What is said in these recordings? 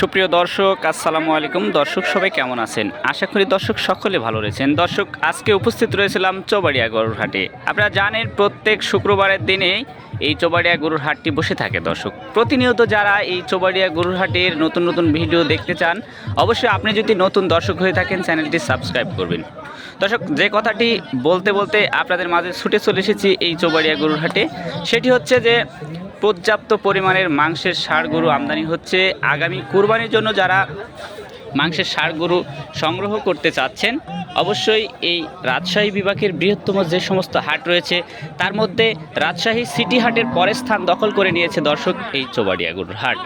সুপ্রিয় দর্শক, আসসালামু আলাইকুম। দর্শক সবাই কেমন আছেন? আশা করি দর্শক সকলে ভালো রয়েছেন। দর্শক, আজকে উপস্থিত রয়েছিলাম চৌবাড়িয়া গরুর হাটে। আপনারা জানেন, প্রত্যেক শুক্রবারের দিনে এই চৌবাড়িয়া গরুর হাটটি বসে থাকে দর্শক। প্রতিনিয়ত যারা এই চৌবাড়িয়া গরুর হাটের নতুন নতুন ভিডিও দেখতে চান, অবশ্যই আপনি যদি নতুন দর্শক হয়ে থাকেন, চ্যানেলটি সাবস্ক্রাইব করবেন। দর্শক, যে কথাটি বলতে বলতে আপনাদের মাঝে ছুটে চলে এসেছি এই চৌবাড়িয়া গরুর হাটে, সেটি হচ্ছে যে পর্যাপ্ত পরিমাণের মাংসের ষাড় গরু আমদানি হচ্ছে। আগামী কুরবানির জন্য যারা মাংসের ষাড় গরু সংগ্রহ করতে চাচ্ছেন, অবশ্যই এই রাজশাহী বিভাগের বৃহত্তম যে সমস্ত হাট রয়েছে, তার মধ্যে রাজশাহী সিটি হাটের পরের স্থান দখল করে নিয়েছে দর্শক এই চোবাড়িয়া গরুর হাট।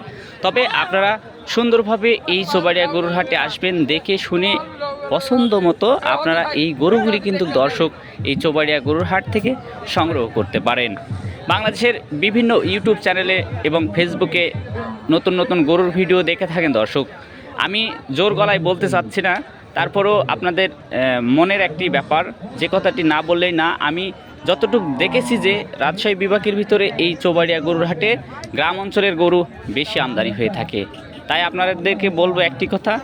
তবে আপনারা সুন্দরভাবে এই চোবাড়িয়া গরুর হাটে আসবেন, দেখে শুনে পছন্দ মতো আপনারা এই গরুগুলি কিন্তু দর্শক এই চোবাড়িয়া গরুর হাট থেকে সংগ্রহ করতে পারেন। বাংলাদেশের বিভিন্ন ইউটিউব চ্যানেলে এবং ফেসবুকে নতুন নতুন গরুর ভিডিও দেখে থাকেন দর্শক। আমি জোর গলায় বলতে চাচ্ছি না, তারপরেও আপনাদের মনের একটি ব্যাপার, যে কথাটি না বললেই না। আমি যতটুকু দেখেছি যে রাজশাহী বিভাগের ভিতরে এই চৌবাড়িয়া গরুর হাটে গ্রাম অঞ্চলের গরু বেশি আমদানি হয়ে থাকে। তাই আপনাদেরকে বলব একটি কথা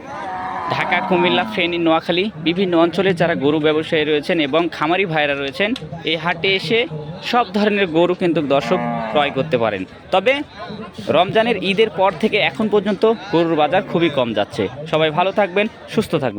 ঢাকা, কুমিল্লা, ফেনী, নোয়াখালী বিভিন্ন অঞ্চলে যারা গরু ব্যবসায়ী রয়েছেন এবং খামারি ভাইরা রয়েছেন, এই হাটে এসে সব ধরনের গরু কিন্তু দর্শক ক্রয় করতে পারেন। তবে রমজানের ঈদের পর থেকে এখন পর্যন্ত গরুর বাজার খুবই কম যাচ্ছে। সবাই ভালো থাকবেন, সুস্থ থাকবেন।